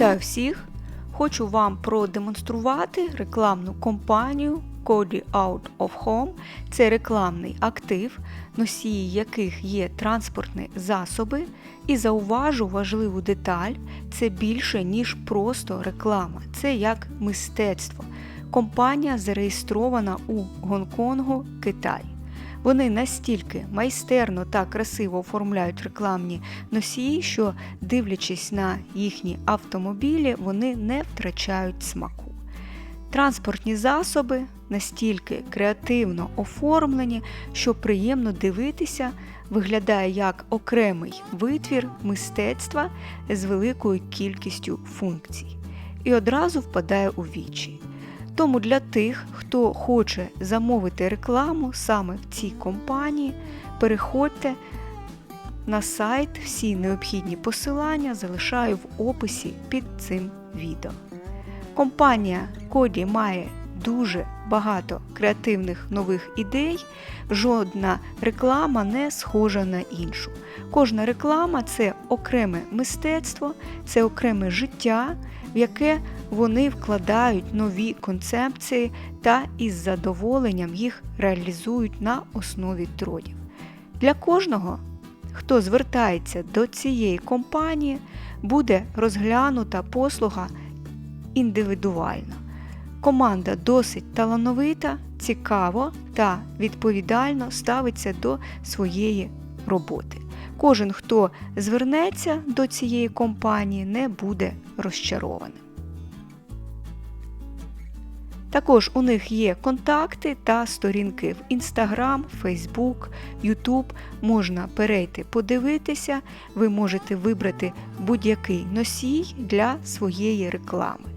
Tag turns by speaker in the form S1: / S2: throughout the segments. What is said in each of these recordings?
S1: Вітаю всіх! Хочу вам продемонструвати рекламну кампанію Cody Out of Home. Це рекламний актив, носії яких є транспортні засоби. І зауважу важливу деталь: це більше, ніж просто реклама, це як мистецтво. Компанія зареєстрована у Гонконгу, Китай. Вони настільки майстерно та красиво оформляють рекламні носії, що, дивлячись на їхні автомобілі, вони не втрачають смаку. Транспортні засоби настільки креативно оформлені, що приємно дивитися, виглядає як окремий витвір мистецтва з великою кількістю функцій. І одразу впадає у вічі. Тому для тих, хто хоче замовити рекламу саме в цій компанії, переходьте на сайт, всі необхідні посилання залишаю в описі під цим відео. Компанія Коді має дуже багато креативних нових ідей, жодна реклама не схожа на іншу. Кожна реклама це окреме мистецтво, це окреме життя, в яке вони вкладають нові концепції та із задоволенням їх реалізують на основі тродів. Для кожного, хто звертається до цієї компанії, буде розглянута послуга індивідуально. Команда досить талановита, цікаво та відповідально ставиться до своєї роботи. Кожен, хто звернеться до цієї компанії, не буде розчарованим. Також у них є контакти та сторінки в Instagram, Facebook, YouTube. Можна перейти подивитися, ви можете вибрати будь-який носій для своєї реклами.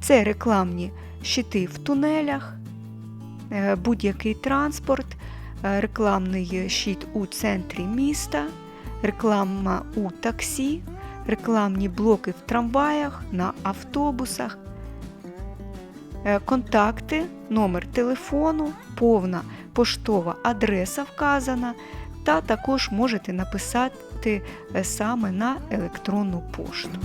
S1: Це рекламні щити в тунелях, е, будь-який транспорт, е, рекламний щит у центрі міста, реклама у таксі, рекламні блоки в трамваях, на автобусах. Е, Контакти, номер телефону, повна поштова адреса вказана, та також можете написати е, саме на електронну пошту.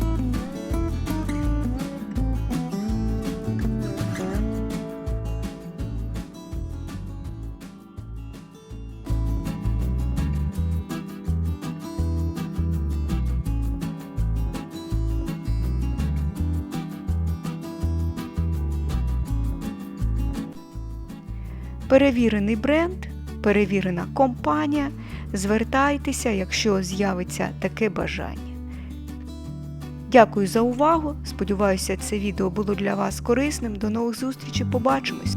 S1: Перевірений бренд, перевірена компанія. Звертайтеся, якщо з'явиться таке бажання. Дякую за увагу. Сподіваюся, це відео було для вас корисним. До нових зустрічей. Побачимось!